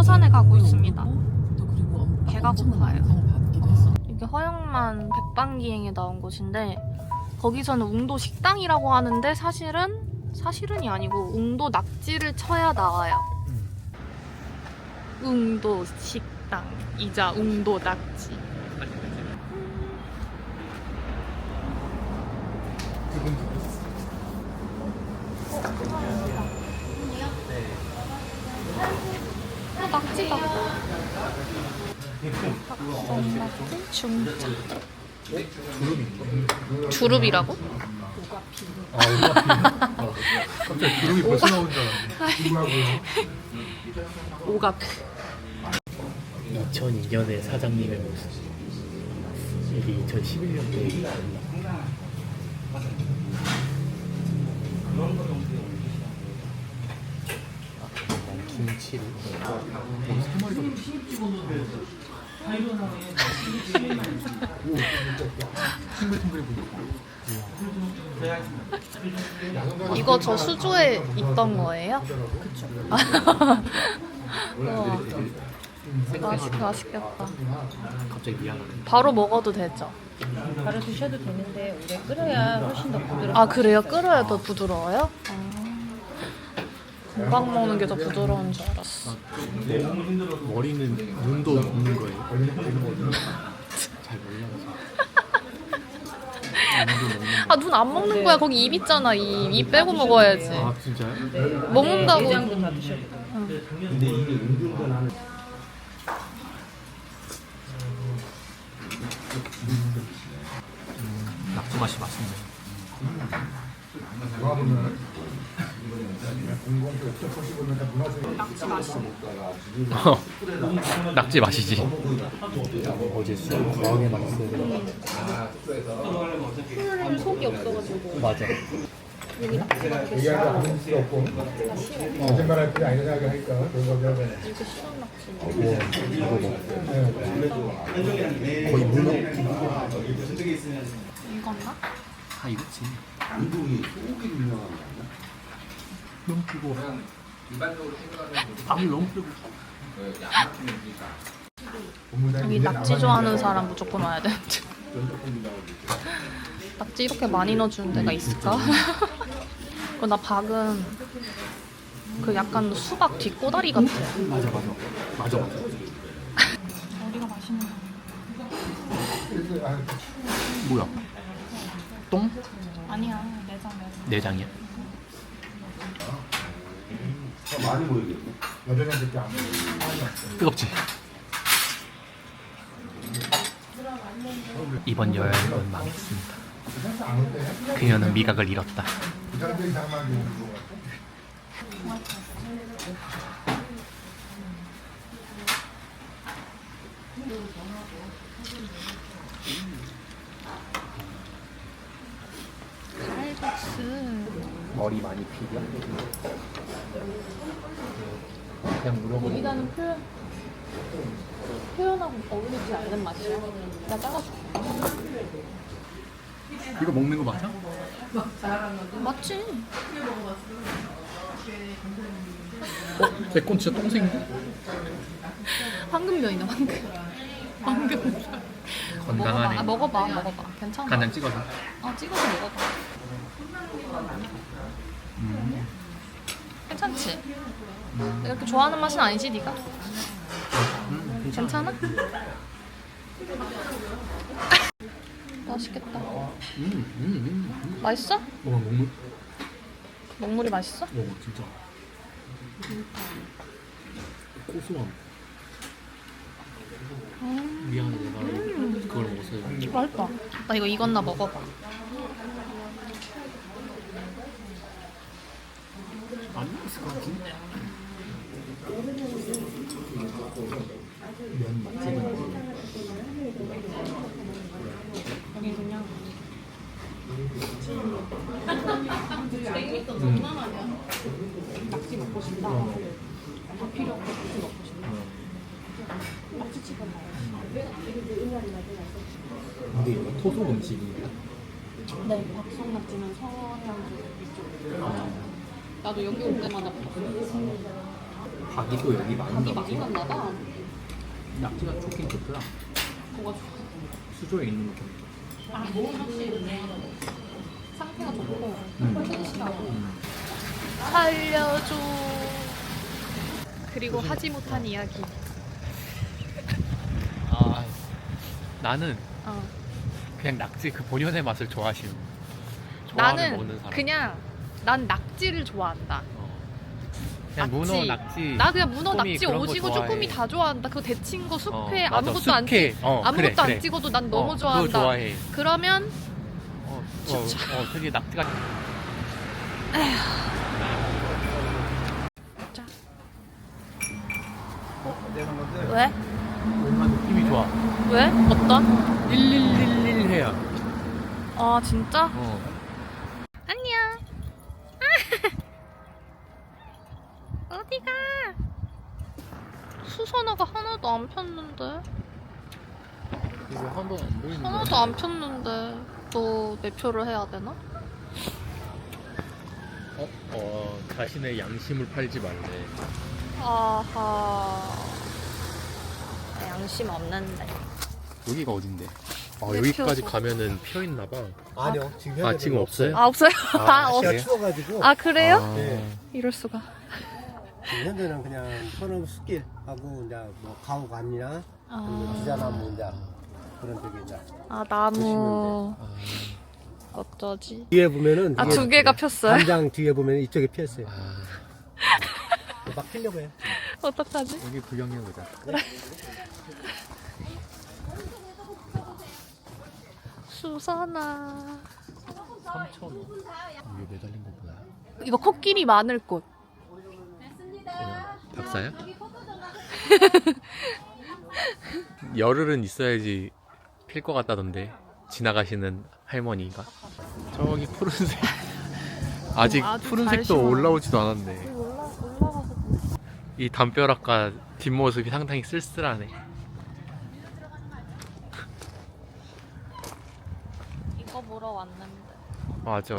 서산에 가고 있습니다. 또 그리고 엄- 배가 고파요. 했어. 이게 허영만 백반기행에 나온 곳인데 거기서는 웅도 식당이라고 하는데 사실은 사실은이 아니고 웅도 낙지를 쳐야 나와요. 웅도 식당이자 웅도 낙지. 어, 낙지다. 낙지 중짜. 주릅이라고? 아, 갑자기 구름이 벌써 나온 줄 알았네. 오갑. 2002년의 사장님의 모습. 이게 2011년도에 김치를 거의 세 마리 정도. 오, 보이고. 이거 저 수조에 있던 거예요? 그쵸. 맛있, 맛있겠다. 갑자기 미안하네. 바로 먹어도 되죠? 바로 드셔도 되는데 오래 끓여야 훨씬 더 부드럽고 아 그래요? 끓여야 더 부드러워요? 아. 금방 먹는 게 더 부드러운 줄 알았어. 머리는 눈도 없는 거예요. 잘 몰라서. 눈도 먹는 아눈 안 먹는 거야. 거기 입 있잖아. 입, 입 빼고 먹어야지. 거. 아 진짜요? 먹는다고. 내장도 다 드셔도 돼요. 낙지 맛이 맛있네. 낙지 맛이지. 어제 술 과하게 마셨어요. 술 속이 없어가지고. 맞아. 얘기하는 거 필요 없고 거짓말 할 필요 아니라 생각하니까 그런 거 배워야 이거 실험 낙지. 이거 뭐 거의 물로 이건가? 다 이거지. 너무 크고 땀을 너무 빼고 여기 낙지 좋아하는 사람 무조건 와야 되는데. 낙지 이렇게 많이 넣어주는 데가 있을까? 어, 나 박은 그 약간 수박 뒷꼬다리 같아. 맞아 맞아 맞아 맞아. 어디가 맛있는 거 뭐야? 똥? 아니야, 내장 내장. 내장이야? 여전히 그렇게 안 뜨겁지? 이번 여행은 망했습니다. 그녀는 미각을 잃었다. 그 사람들이 이상한 게 오는 거 같아 칼국수. 머리 많이 피려? 그냥 물어보는 여기다는 표현 표현하고 어울리지 않는 맛이야. 나 잘라줄게. 이거 먹는 거 맞아? 맞지? 어? 내건 진짜 똥생인데? 황금면이네 황금. 황금. 건강하네. 먹어봐, 아, 먹어봐, 먹어봐. 괜찮아. 간장 찍어서. 어, 찍어서 먹어봐. 음. 괜찮지? 이렇게 좋아하는 맛은 아니지, 네가? 음, 괜찮아? 맛있겠다. 음, 음, 음. 맛있어? 와, 먹물. 먹물이 맛있어? 와, 진짜. 고소함. 미안해, 내가 그걸 먹었어요. 맛있다. 나 이거 익었나 먹어봐. 안 먹었을 것 같은데? 여기 그냥 낙지 먹고 싶다. 다 필요 없고 낙지 먹고 싶다. 낙지 집어 근데 이거 토속 음식이에요? 네, 박성 낙지는 서해안 이쪽. 나도 여기 올 때마다. 가기도 여기 많은가 많이 보지. 갔나 봐. 낙지가 좋긴 좋더라. 뭐가 좋아? 수조에 있는 거 보니까. 아, 너무 확실히 상태가 좋고 음. 튼실하고 살려줘. 그리고 하지 못한 이야기. 아 나는 어. 그냥 낙지 그 본연의 맛을 좋아하시는 좋아하는 나는 먹는 사람 그냥 난 낙지를 좋아한다. 어. 그냥 낙지. 문어 낙지 나 그냥 문어, 쭈꾸미 낙지, 그런 거 오징어, 좋아해. 쭈꾸미 다 좋아한다. 그 데친 거 어, 숲에 맞아. 아무것도 안. 찍, 어, 아무것도 그래, 안 그래. 찍어도 난 너무 어, 좋아한다. 그거 좋아해 그러면 어, 어, 어, 되게 낙지가 왜? 뭔가 느낌이 좋아 왜? 어떤? 1111 해야 아 진짜? 어. 안녕. 어디가? 수선화가 하나도 안 폈는데. 이거 한번 안 보이는 하나도 안 폈는데. 또 매표를 해야 되나? 어, 어, 자신의 양심을 팔지 말래 아하. 양심 없는데. 여기가 어딘데? 아왜 여기까지 피웠어? 가면은 피어 있나 봐. 아니요 지금 아 지금 없어요? 아 없어요? 아, 아, 없... 날씨가 그래요? 추워가지고 아 그래요? 아, 네. 이럴 수가. 지금 현재는 그냥 소나무 숲길 하고 이제 뭐 가오감이나 아, 기자나무 이제 그런 쪽에 이제 아 나무 아, 어쩌지? 뒤에 보면은 아 뒤에 두 개가 폈어요? 담장 뒤에 보면 이쪽에 피었어요. 아, 막 피려고 해요. 어떡하지? 여기 구경해 보자. 수선아. 3,000원. 이게 매달린 거 뭐야? 이거 코끼리 마늘꽃. 박사야? 열흘은 있어야지 필 것 같다던데 지나가시는 할머니가 저기 푸른색 아직 아주 잘 푸른색도 심어. 올라오지도 않았네 이 담벼락과 뒷모습이 상당히 쓸쓸하네 이거 보러 왔는데. 맞아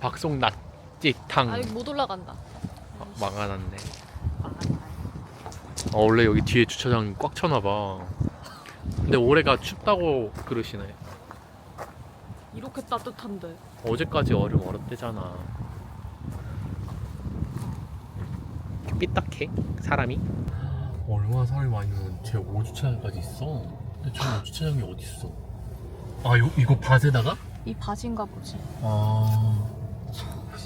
박송 낙 지탕. 아 여기 못 올라간다. 아, 망하놨네. 어, 원래 여기 뒤에 주차장 꽉 차나봐. 근데 올해가 춥다고 그러시네. 이렇게 따뜻한데. 어제까지 얼음 얼었대잖아. 삐딱해 사람이? 얼마나 사람이 많이 있는 제 5주차장까지 있어? 근데 저 5주차장이 어딨어? 아 요, 이거 밭에다가? 이 밭인가 보지. 아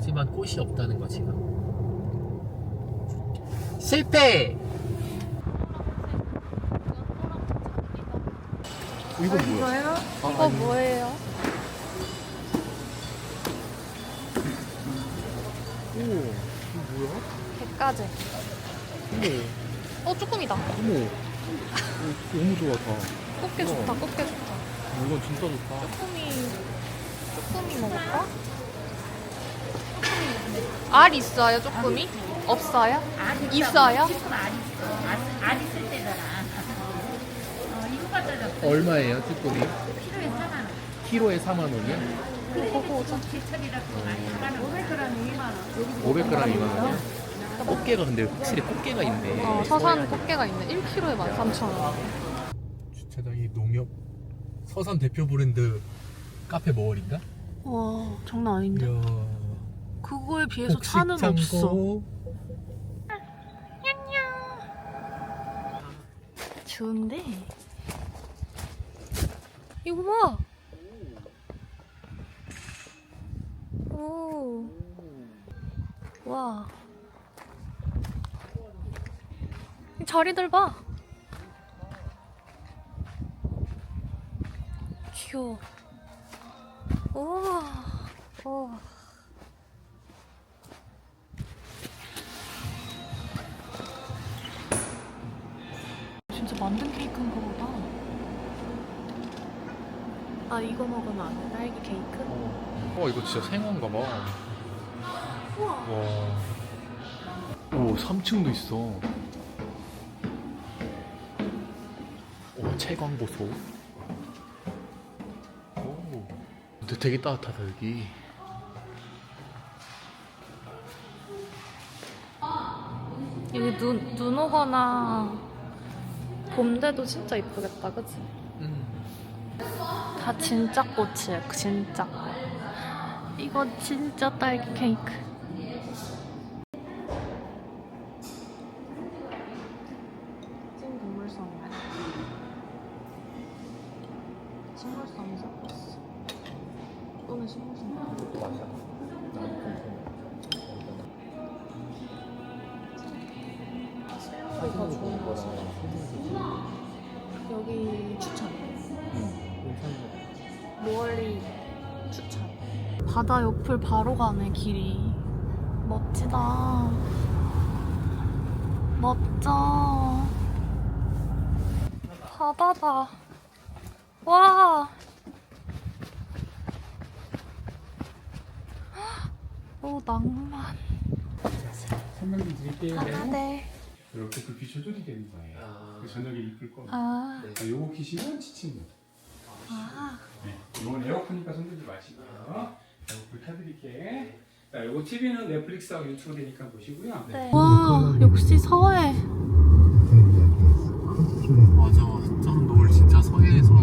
하지만 꽃이 없다는 거지 실패 이건 뭐야? 이거 뭐예요? 오 이거 뭐야? 백가재. 어머 어 쭈꾸미다. 어머 오, 너무 좋아 다 꽃게 좋다. 꽃게 좋다. 이건 진짜 좋다 쭈꾸미 쭈꾸미 먹을까? 알 있어요 쭈꾸미? 없어요? 있어요? 얼마예요 쭈꾸미? 키로에 4만 원 키로에 4만 원이요? 보고 오자. 500g 2만 원이요? 꽃게가 근데 확실히 꽃게가 있네 어, 서산 꽃게가 있네. 1kg에 13,000원. 주차장이 농협 서산 대표 브랜드 카페 머월인가? 와, 장난 아닌데. 이야 그거에 비해서 차는 없어. 좋은데? 이거 봐! 오. 와. 이 자리들 봐! 귀여워. 우와. 우와. 만든 케이크인가 보다. 아 이거 먹으면 안 돼? 딸기 케이크? 어 이거 진짜 생화인가 봐 우와. 와. 오 3층도 있어 오 채광 보소 오 근데 되게 따뜻하다 여기 여기 눈, 눈 오거나 봄 돼도 진짜 이쁘겠다, 그치? 음. 다 진짜 꽃이에요, 진짜 꽃. 이거 진짜 딸기 케이크. 가네 길이. 멋지다. 멋져. 바다다. 와. 오 낭만. 설명 좀 드릴게요. 아, 네. 이렇게 불빛 조절이 되는 거예요. 아. 그 저녁에 이쁠 겁니다. 아. 자, 요거 키시면 지친구. 아. 네. 요건 에어컨이니까 손들지 마시고요. 불 켜드릴게. 자, 요거 TV는 넷플릭스하고 유튜브 되니까 보시고요. 네. 와 역시 서해. 맞아. 저는 노을 진짜 서해에서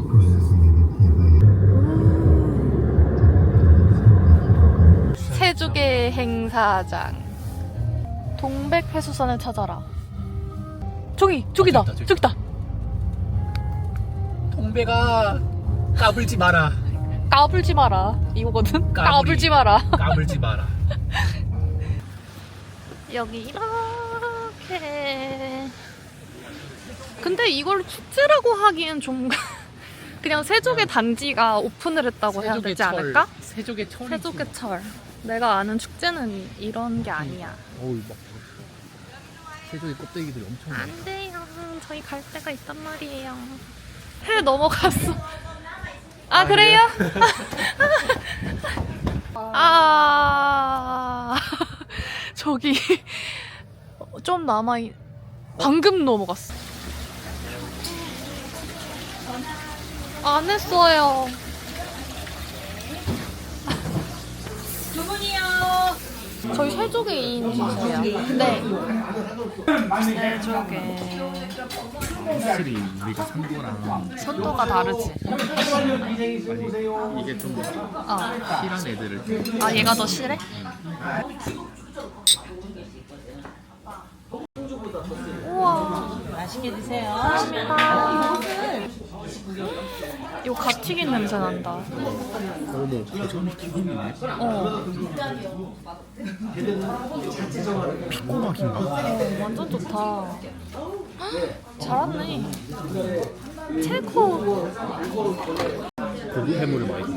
세조개 행사장. 동백 해수선을 찾아라. 저기 저기다 저기. 저기다. 동배가 까불지 마라. 까불지 마라. 이거거든. 까불이. 까불지 마라. 까불지 마라. 여기 이렇게. 근데 이걸 축제라고 하기엔 좀 그냥 세조개 단지가 오픈을 했다고 해야 되지 않을까? 세족의 철. 세조개철. 내가 아는 축제는 이런 게 아니야. 어우 막 세족의 껍데기들이 엄청 많아. 안 돼요. 저희 갈 데가 있단 말이에요. 해 넘어갔어. 아, 그래요? 아, 저기 좀 남아 있. 방금 넘어갔어. 안 했어요. 저희 세조개 2인 주세요. 네. 세조개. 확실히 우리가 산 거랑 선도가 다르지. 이게 좀 어. 실한 애들을 아 얘가 더 실해? 우와. 맛있게 드세요. 감사합니다. 이거 갓 튀긴 냄새 난다. 어머 가전이 튀김이네 어. 피코막인가? 어, 완전 좋다. 헉, 잘 왔네. 최고. 고기 해물을 많이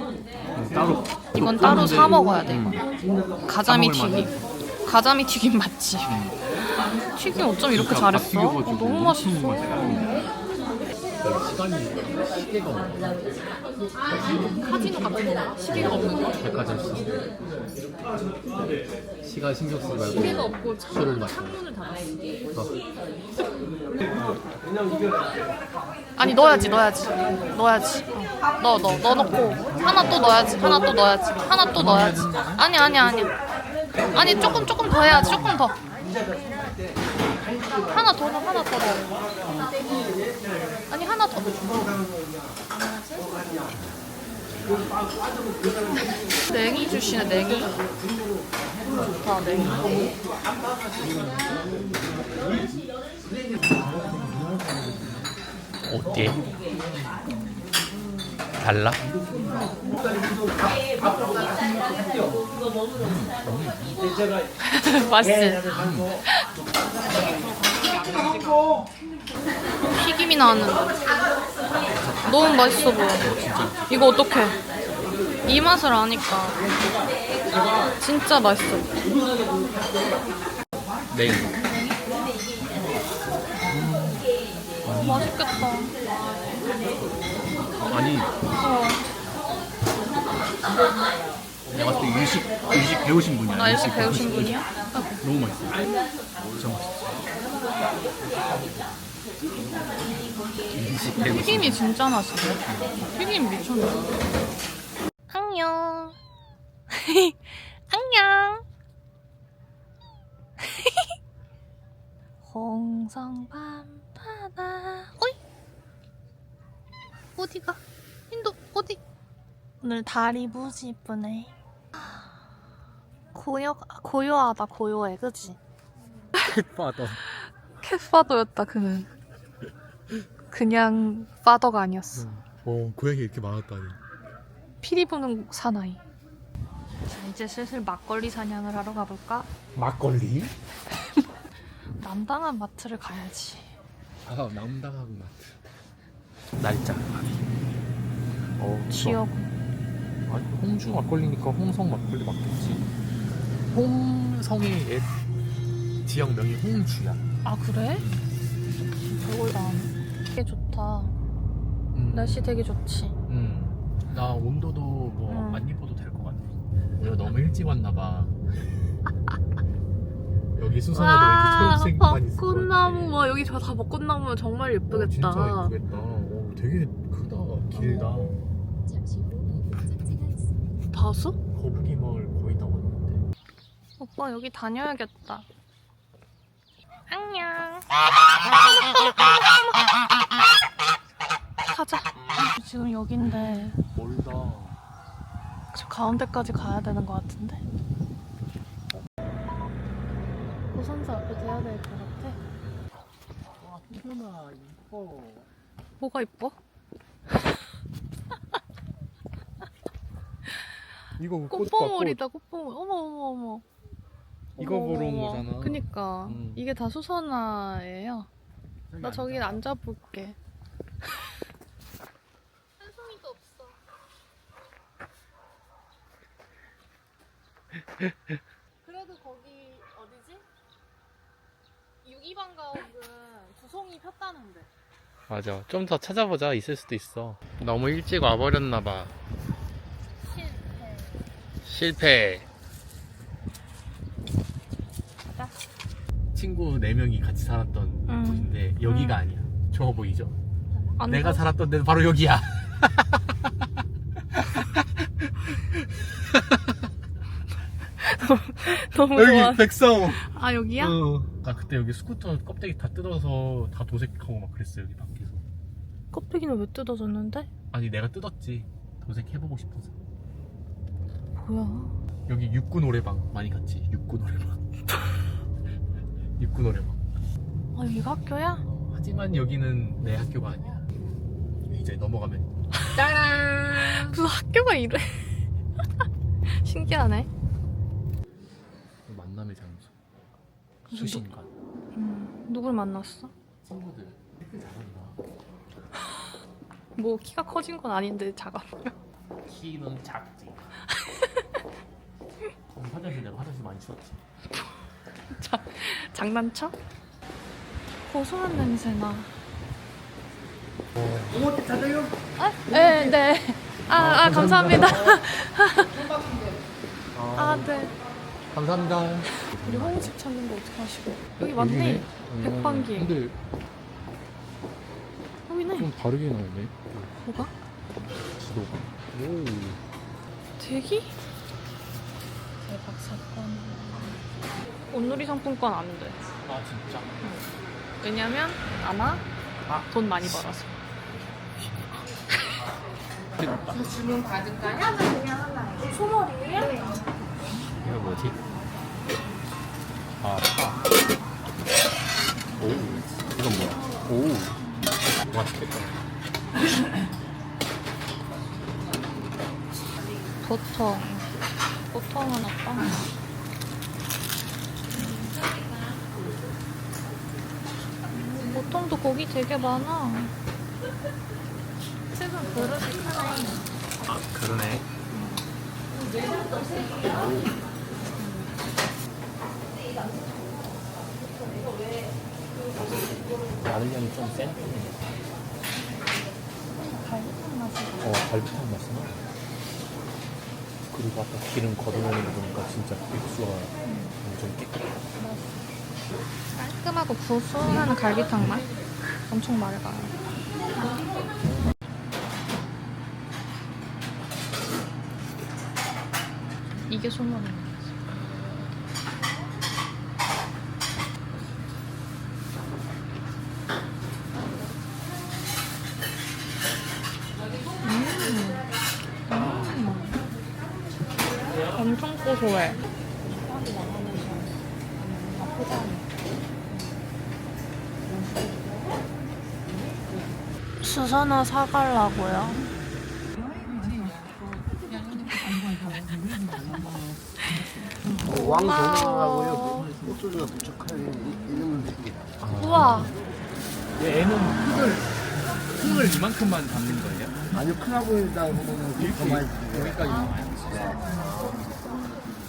따로 이건 따로 사 먹어야 돼. 음. 가자미 사 먹을 튀김. 가자미 튀김 맛집. 튀김 어쩜 이렇게 그러니까 잘했어? 어, 너무 맛있어. 시간이 시계가 없네 카지노 같은 거? 시계가 없는 거? 백화점 시스템 시간 신경 쓰지 말고 시계가 없고 술을 마셔 창문을 닫았어. 어. 아니 넣어야지 넣어야지. 넣어야지. 어. 넣어 넣어 넣어 넣고. 하나 또 넣어야지 하나 또 넣어야지 하나 또 넣어야지. 아니 아니 아니. 아니 조금 조금 더 해야지 조금 더. 하나 더 넣어 하나 더 넣어 하나 더 냉이 주시네 냉이 좋다 냉이 어때? 달라? 맛있지? 튀김이 나왔는데 너무 맛있어 보여 이거 어떡해 이 맛을 아니까 진짜 맛있어 네 어, 맛있겠다. 아니 어. 내가 봤을 때 일식 일식 배우신 분이야. 나 일식 배우신 분이야? 너무 맛있어. 진짜 맛있어. 튀김이 진짜 맛있네. 튀김 미쳤네. 안녕. 안녕. 홍성 밤바다. 어이? 어디가? 인도 어디? 오늘 달이 무지 이쁘네. 고요 고요하다 고요해 그지? 파더. 캣파더였다 그는. 그냥 파더가 아니었어. 어 고양이 이렇게 많았다니. 피리 부는 사나이. 자, 이제 슬슬 막걸리 사냥을 하러 가볼까? 막걸리? 남당한 마트를 가야지. 아 남당하고 마트. 날짜. 어 기억. 아니 홍주 막걸리니까 홍성 막걸리 맞겠지. 홍성의 옛 지역 명이 홍주야. 아 그래? 별걸 다 아네. 되게 좋다. 음. 날씨 되게 좋지. 음. 나 온도도 뭐 음. 안 입어도 될 것 같아. 우리가 너무 일찍 왔나 봐. 여기 수선화도 왠지 초록색만 있을 것. 벚꽃나무 와 여기 저 다 벚꽃나무면 정말 어, 예쁘겠다. 진짜 예쁘겠다. 어, 되게 크다. 길다. 다수? 거북이 마을 거의 다 왔는데. 오빠 여기 다녀야겠다. 안녕. 가자. 지금 여긴데 멀다. 저 가운데까지 가야 되는 것 같은데. 고선사 앞에 돼야 될 것 같아. 현아 이뻐. 뭐가 이뻐? 이거 꽃봉오리다 꽃봉오리. 어머 어머 어머. 이거 어머, 보러 온 어머. 거잖아. 그니까 음. 이게 다 수선화예요. 나 저기 앉아볼게. 한 송이도 없어. 그래도 거기 어디지? 유기방 가옥은 두 송이 폈다는데. 맞아. 좀 더 찾아보자. 있을 수도 있어. 너무 일찍 와버렸나 봐. 실패. 실패. 가자. 친구 4명이 같이 살았던 음. 곳인데 여기가 아니야. 좋아 보이죠? 안 내가 가- 살았던 데는 바로 여기야. 너무 좋아. 여기 백성호. 아 여기야? 어. 나 그때 여기 스쿠터 껍데기 다 뜯어서 다 도색하고 막 그랬어 여기 밖에서. 껍데기는 왜 뜯어졌는데? 아니 내가 뜯었지. 도색해보고 싶어서. 뭐야? 여기 육구 노래방 많이 갔지. 육구 노래방. 육구 노래방. 아 여기가 학교야? 어, 하지만 여기는 내 학교가 아니야. 이제 넘어가면 무슨 학교가 이래? 신기하네. 만남의 장소. 수신관. 음, 누굴 만났어? 친구들. 댓글 잘한다. 뭐 키가 커진 건 아닌데 작아 보여. 키는 작지. 그럼 화장실 내가 화장실 많이 치웠지. 장난쳐? 고소한 냄새 나. 아, 네, 네. 아, 아 감사합니다. 아, 네. 감사합니다. 우리 홍집 찾는 거 어떻게 하시고? 여기 맞네. 백반기. 근데 여기네. 좀 다르게 나오네. 뭐가? 지도가. 오. 대기? 대박 사건. 온누리 상품권 안 돼. 아 진짜? 왜냐면 아마 아. 돈 많이 벌어서. 이거 뭐지? 아, 파. 오, 이건 뭐야? 오, 맛있겠다. 버터. 버터 하나 빵. 보통도 고기 되게 많아. 지금 그릇이 크네. 아, 그러네. 오. 마늘 향이 좀 센. 갈비탕 맛이. 어, 갈비탕 맛이 나. 그리고 아까 기름 걷어내는 거 보니까 진짜 육수가 엄청 깨끗해. 깔끔하고 구수한 갈비탕 맛. 엄청 맑아요. 이게 소문이 나지. 음. 엄청 고소해. 수선화 사갈라고요. 왕정하고요. 소주가 부족한 이런 느낌이다. 우와, 얘는 흙을, 흙을 이만큼만 담는 거예요? 아니 크라보에다 보면은 더 많이 여기까지.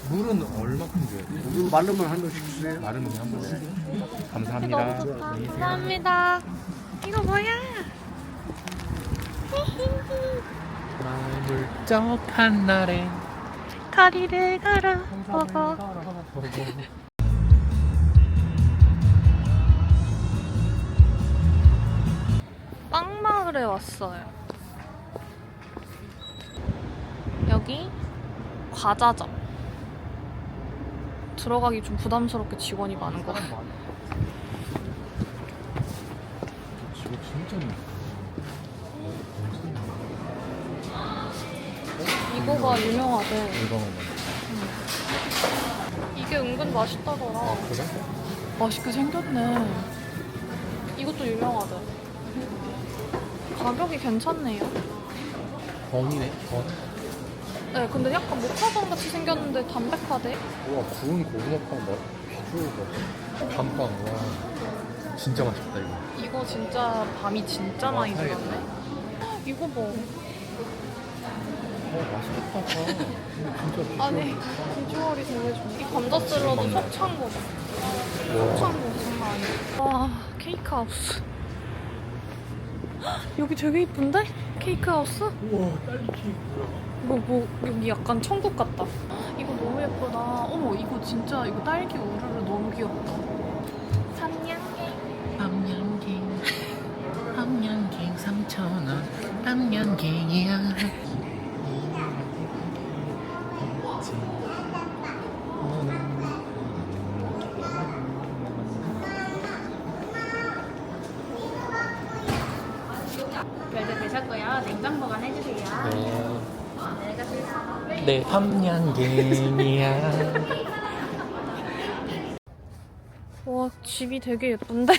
물은 얼마큼 돼? 요즘 마르면 한 번씩 주세요. 마르면 한 번씩. 너무 감사합니다. 좋다. 감사합니다. 이거 뭐야? 마음을 쩍한 날에 다리를 갈아 먹어. 빵마을에 왔어요. 여기 과자점. 들어가기 좀 부담스럽게 직원이 많은 것 같아요. 유명하대. 이거 이게 은근 맛있다더라. 그래? 맛있게 생겼네. 이것도 유명하대. 가격이 괜찮네요. 번이네 번. 네, 근데 약간 모카돈 같이 생겼는데 담백하대. 우와 구운 고구마빵 뭐 비주얼 봐. 밤빵 와 진짜 맛있다 이거. 이거 진짜 밤이 진짜 와, 많이. 들었네. 이거 뭐. 어 맛있겠다. 근데 진짜 비주얼. 아니, 비주얼이 되게 좋아. 이 감자 샐러드 먹네. 속찬 거. 속찬 거 장난 아니야. 와, 케이크 하우스. 헉, 여기 되게 이쁜데? 케이크 하우스? 우와 딸기 케이크 뭐, 뭐, 여기 약간 천국 같다. 이거 너무 예쁘다. 어머, 이거 진짜, 이거 딸기 우르르 너무 귀엽다. 삼양갱. 함양갱 함양갱 3,000원 함양갱이야 결제되셨고요. 냉장 보관해주세요. 네. 네 함양갱이야. 와, 집이 되게 예쁜데?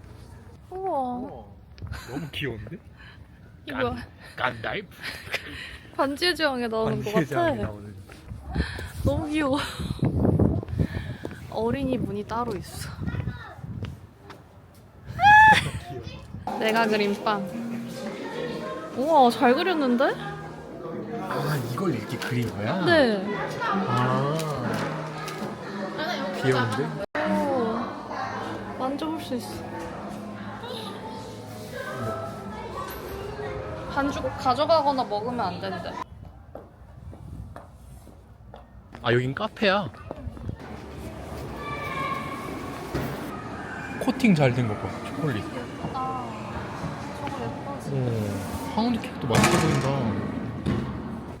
우와, 너무 귀여운데? 이거 간다입 반지의 제왕에 나오는 것 같아. 나오는. 너무 귀여워. 어린이 문이 따로 있어. 내가 그린 빵. 우와, 잘 그렸는데? 아 이걸 이렇게 그린 거야? 네. 아 귀여운데? 오, 만져볼 수 있어. 반죽 가져가거나 먹으면 안 된대. 아 여긴 카페야. 코팅 잘 된 거 봐. 초콜릿. 아, 저거 예뻐지. 어. 파운드 케이크도 맛있어 보인다.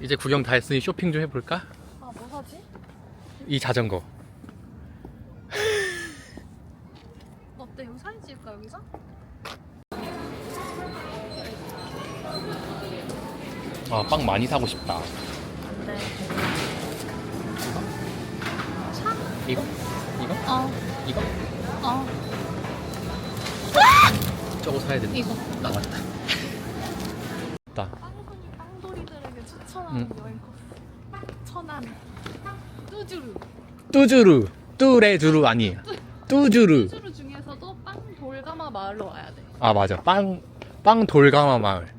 이제 구경 다 했으니 쇼핑 좀 해볼까? 아, 뭐 사지? 이 자전거. 어때? 여기 사진 찍을까, 여기서? 아 빵 많이 사고 싶다. 네. 이거? 이거? 어, 이거? 어, 저거 사야 된다. 이거. 나왔다. 나. 빵순이 빵돌이들에게 추 응. 여행 코스. 천안. 뚜주루. 뚜주루. 뚜레주루 아니에요. 뚜주루. 뚜주루 중에서도 빵 돌가마 마을로 와야 돼. 아 맞아. 빵, 빵 돌가마 마을.